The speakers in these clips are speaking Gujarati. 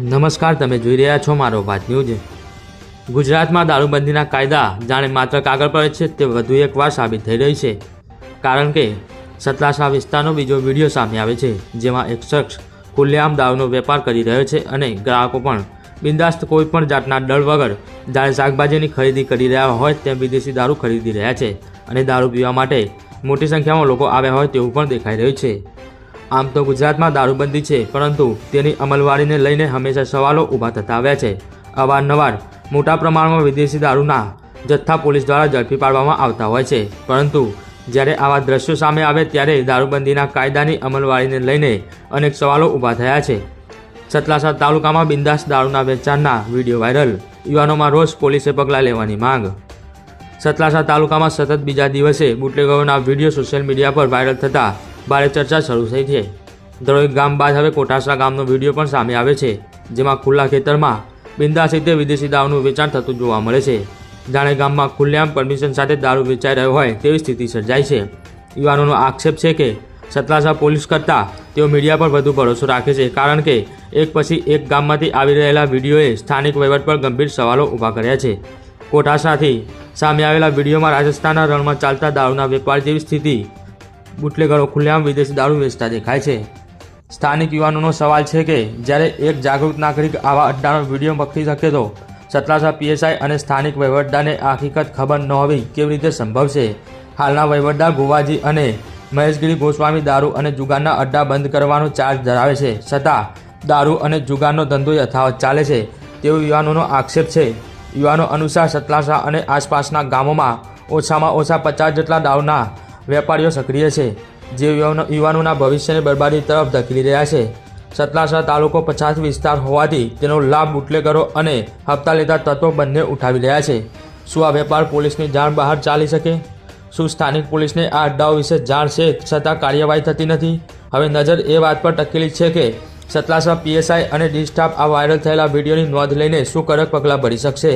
નમસ્કાર, તમે જોઈ રહ્યા છો મારો વાત ન્યૂઝ. ગુજરાતમાં દારૂબંધીના કાયદા જાણે માત્ર કાગળ પર છે, તે વધુ એકવાર સાબિત થઈ રહી છે. કારણ કે સતલાસા વિસ્તારનો બીજો વીડિયો સામે આવે છે, જેમાં એક શખ્સ ખુલ્લેઆમ દારૂનો વેપાર કરી રહ્યો છે અને ગ્રાહકો પણ બિંદાસ્ત કોઈ પણ જાતના ડર વગર જાણે શાકભાજીની ખરીદી કરી રહ્યા હોય તેમ વિદેશી દારૂ ખરીદી રહ્યા છે અને દારૂ પીવા માટે મોટી સંખ્યામાં લોકો આવ્યા હોય તેવું પણ દેખાઈ રહ્યું છે. આમ તો ગુજરાતમાં દારૂબંધી છે, પરંતુ તેની અમલવારીને લઈને હંમેશા સવાલો ઊભા થતા આવ્યા છે. અવારનવાર મોટા પ્રમાણમાં વિદેશી દારૂના જથ્થા પોલીસ દ્વારા ઝડપી પાડવામાં આવતા હોય છે, પરંતુ જ્યારે આવા દ્રશ્યો સામે આવે ત્યારે દારૂબંધીના કાયદાની અમલવારીને લઈને અનેક સવાલો ઊભા થયા છે. સતલાસા તાલુકામાં બિંદાસ દારૂના વેચાણના વીડિયો વાયરલ, યુવાનોમાં રોષ, પોલીસે પગલાં લેવાની માંગ. સતલાસા તાલુકામાં સતત બીજા દિવસે બુટલેગરોના વીડિયો સોશિયલ મીડિયા પર વાયરલ થતાં ભારે ચર્ચા શરૂ થઈ છે. દરોઈ ગામ બાદ હવે કોટાસરા ગામનો વીડિયો પણ સામે આવે છે, જેમાં ખુલ્લા ખેતરમાં બિંદાસ રીતે વિદેશી દારૂનું વેચાણ થતું જોવા મળે છે. જાણે ગામમાં ખુલ્લેઆમ પરમિશન સાથે દારૂ વેચાઈ રહ્યો હોય તેવી સ્થિતિ સર્જાય છે. યુવાનોનો આક્ષેપ છે કે સતલાસા પોલીસ કરતાં તેઓ મીડિયા પર વધુ ભરોસો રાખે છે, કારણ કે એક પછી એક ગામમાંથી આવી રહેલા વિડીયોએ સ્થાનિક વહીવટ પર ગંભીર સવાલો ઊભા કર્યા છે. કોટાસાથી સામે આવેલા વિડીયોમાં રાજસ્થાનના રણમાં ચાલતા દારૂના વેપાર જેવી સ્થિતિ બુટલેગરો ખુલ્લેઆમ વિદેશી દારૂ વેચતા દેખાય છે. સ્થાનિક યુવાનોનો સવાલ છે કે, જ્યારે એક જાગૃત નાગરિક આવા અડ્ડાનો વીડિયો પકડી શકે તો સતલાસા પીએસઆઈ અને સ્થાનિક વહીવટદારને આ હકીકત ખબર ન હોવી કેવી રીતે સંભવ છે? હાલના વહીવટદાર ગોવાજી અને મહેશગીરી ગોસ્વામી દારૂ અને જુગારના અડ્ડા બંધ કરવાનો ચાર્જ ધરાવે છે. છતાં, દારૂ અને જુગારનો ધંધો યથાવત ચાલે છે તેવો યુવાનોનો આક્ષેપ છે. યુવાનો અનુસાર સતલાસા અને આસપાસના ગામોમાં ઓછામાં ઓછા પચાસ જેટલા દારૂના વેપારીઓ સક્રિય છે. જે યુવાનોના ભવિષ્યની બરબાદી તરફ ધકેલી રહ્યા છે. સતલાસા તાલુકો પછાત વિસ્તાર હોવાથી તેનો લાભ બુટલેગરો અને હપ્તા લેતા તત્વો બંને ઉઠાવી રહ્યા છે. શું આ વેપાર પોલીસની જાણ બહાર ચાલી શકે? શું સ્થાનિક પોલીસને આ અડ્ડાઓ વિશે જાણ છે છતાં કાર્યવાહી થતી નથી? હવે નજર એ વાત પર ટકેલી છે કે સતલાસા પીએસઆઈ અને ડી સ્ટાફ આ વાયરલ થયેલા વિડીયોની નોંધ લઈને શું કડક પગલાં ભરી શકશે?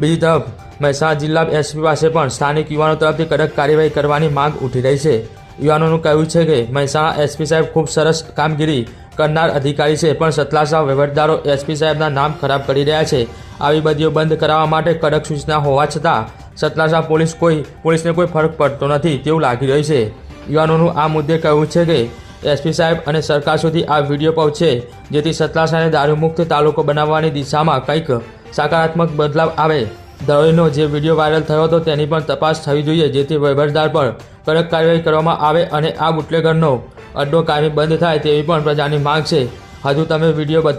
બીજી તરફ મહેસાણા જિલ્લા એસપી પાસે પણ સ્થાનિક યુવાનો તરફથી કડક કાર્યવાહી કરવાની માંગ ઉઠી રહી છે. યુવાનોનું કહેવું છે કે મહેસાણા એસપી સાહેબ ખૂબ સરસ કામગીરી કરનાર અધિકારી છે, પણ સતલાસા વહીવટદારો એસપી સાહેબના નામ ખરાબ કરી રહ્યા છે. આવી બદીઓ બંધ કરાવવા માટે કડક સૂચના હોવા છતાં સતલાસા પોલીસ કોઈ, પોલીસને કોઈ ફરક પડતો નથી તેવું લાગી રહ્યું છે. યુવાનોનું આ મુદ્દે કહેવું છે કે એસપી સાહેબ અને સરકાર સુધી આ વીડિયો પહોંચે, જેથી સતલાસાને દારૂમુક્ત તાલુકો બનાવવાની દિશામાં કંઈક સકારાત્મક બદલાવ આવે. દરોઈનો જે વીડિયો વાયરલ થયો હતો તેની પણ તપાસ થવી જોઈએ, જેથી વહીવટદાર પર કડક કાર્યવાહી કરવામાં આવે અને આ બુટલેગરનો અડ્ડો કાયમી બંધ થાય તેવી પણ પ્રજાની માંગ છે. હજુ તમે વીડિયો બતા